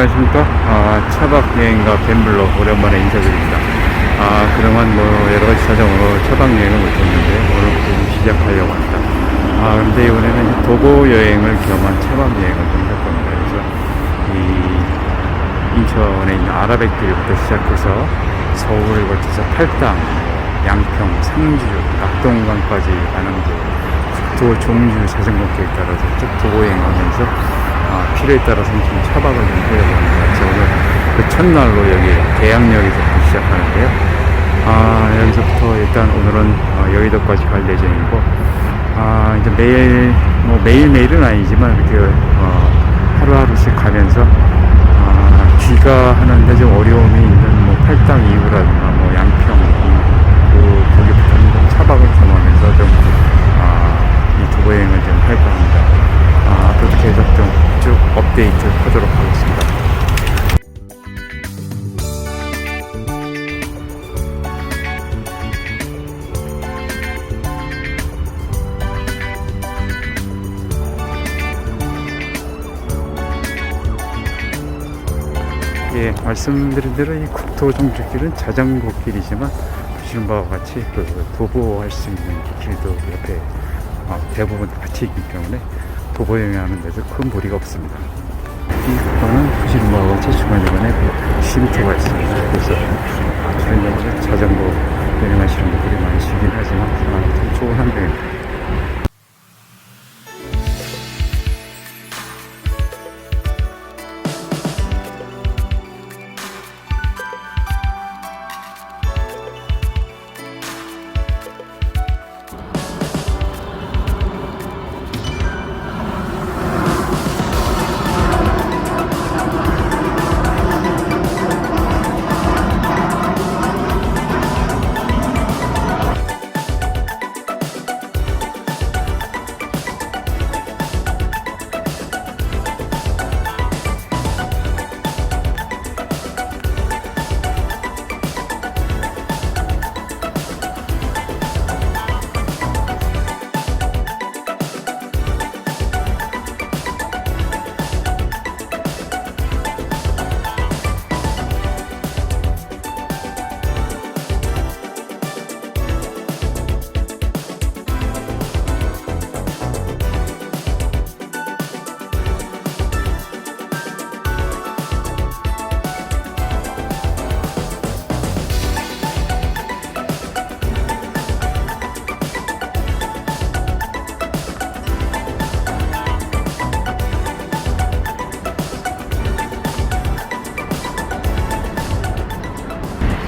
안녕하십니까. 아, 차박 여행가 갬블러 오랜만에 인사드립니다. 아, 그동안 뭐 여러 가지 사정으로 차박 여행을 못했는데 오늘부터 좀 시작하려고 합니다. 아, 그런데 이번에는 도보 여행을 겸한 차박 여행을 좀 할 겁니다. 그래서 이 인천에 있는 아라뱃길부터 시작해서 서울을 거쳐서 팔당, 양평, 상주, 낙동강까지 가는 그 국도 종주 자전거 길 따라서 쭉 도보 여행하면서 아, 필요에 따라서 좀 차박을 좀 하려고 합니다. 그래서 오늘 그 첫날로 여기 계양역에서 시작하는데요. 아, 여기서부터 일단 오늘은 어, 여의도까지 갈 예정이고, 아, 이제 매일, 뭐 매일매일은 아니지만 이렇게, 어, 하루하루씩 가면서, 아, 귀가 하는데 좀 어려움이 예, 말씀드린 대로 이 국토 종주길은 자전거 길이지만 보시는 바와 같이 그 도보할 수 있는 길도 옆에 어, 대부분 같이 있기 때문에 도보 여행하는 데서 큰 무리가 없습니다. 이 국도는 보시는 바와 같이 중간중간에 그 쉼터가 있습니다. 그래서 주변적으로 자전거 여행하시는 분들이 많으시긴 하지만 좋은 환경입니다.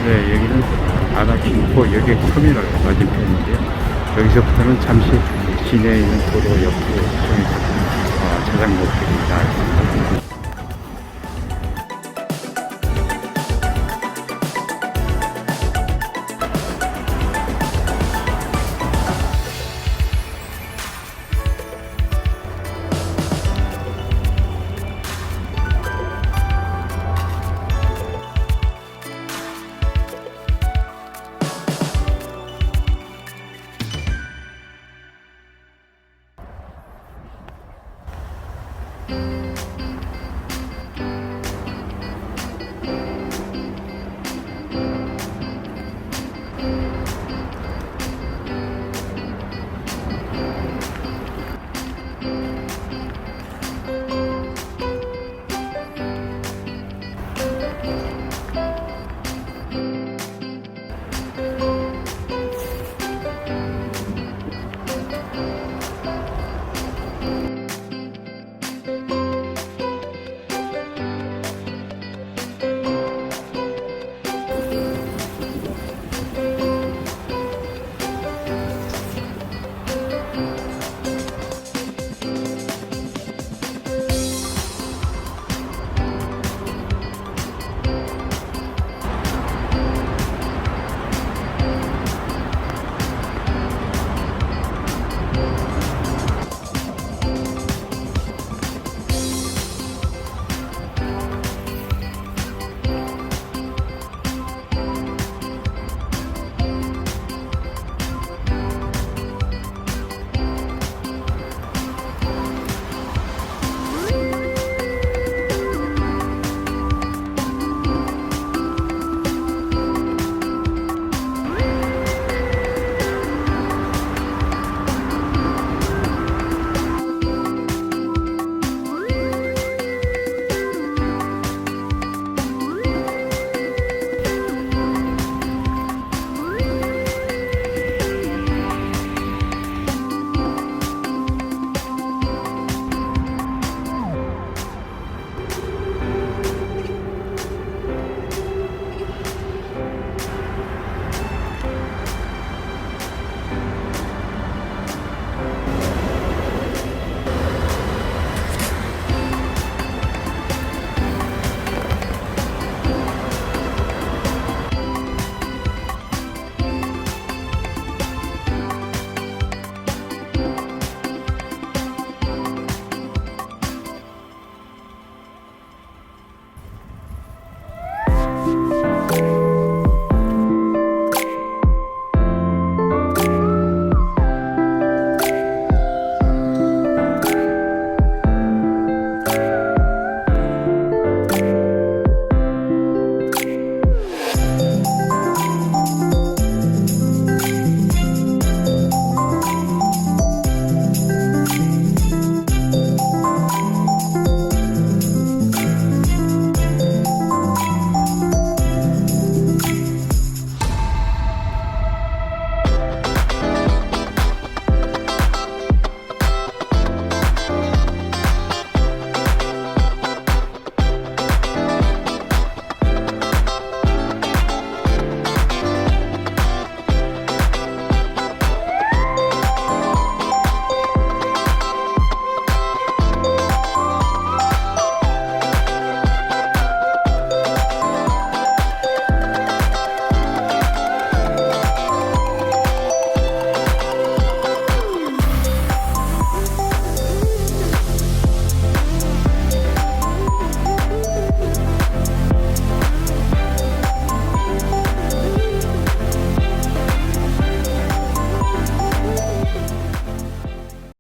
네, 여기는 아나kin포 여객 터미널 맞은편인데요. 여기서부터는 잠시 시내에 있는 도로 옆으로 통해서 어, 자전거 길이 나있습니다